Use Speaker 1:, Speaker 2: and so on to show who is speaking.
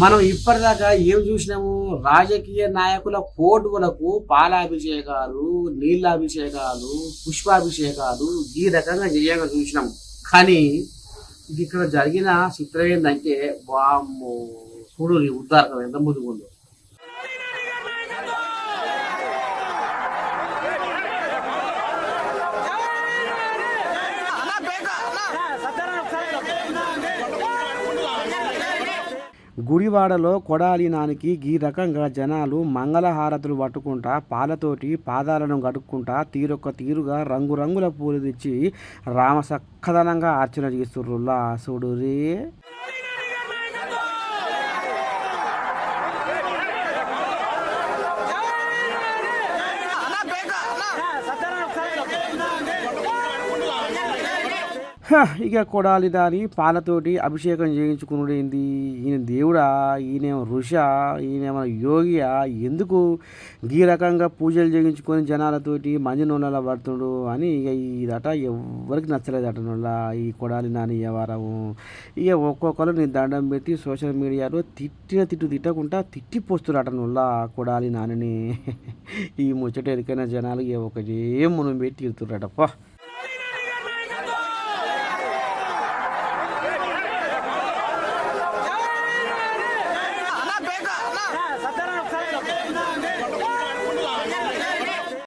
Speaker 1: మనం ఇప్పటిదాకా ఏం చూసినాము? రాజకీయ నాయకుల కోటులకు పాలాభిషేకాలు నీళ్ళాభిషేకాలు పుష్పాభిషేకాలు ఈ రకంగా చేయంగా చూసినాము. కానీ ఇది ఇక్కడ జరిగిన చిత్రం ఏంటంటే బామ్మో చూడు ఉద్దారకం ఎంత ముందుకుందో గుడివాడలో కొడాలి నానికి ఈ రకంగా జనాలు మంగళహారతులు పట్టుకుంటా పాలతోటి పాదాలను గడుక్కుంటా తీరొక్క తీరుగా రంగురంగుల పూలు తెచ్చి రామ సక్కదనంగా అర్చన చేస్తుర్రులా చూడు రే ఇక కొడాలి దాని పాలతోటి అభిషేకం చేయించుకున్నాడేంది ఈయన దేవుడా? ఈయనేమో ఋష? ఈయనేమో యోగియా? ఎందుకు ఈ రకంగా పూజలు చేయించుకొని జనాలతోటి మంచి నూనెలా పడుతుడు అని ఇక ఇదట ఎవరికి నచ్చలేదట నూనె ఈ కొడాలి నాని వ్యవహారము. ఇక ఒక్కొక్కరు నేను దండం పెట్టి సోషల్ మీడియాలో తిట్టిన తిట్టు తిట్టకుండా తిట్టిపోస్తున్నట నూనె కొడాలి నానిని. ఈ ముచ్చట ఎరికైన జనాలు ఇక ఒకటే మునం పెట్టి తిడుతుర్రట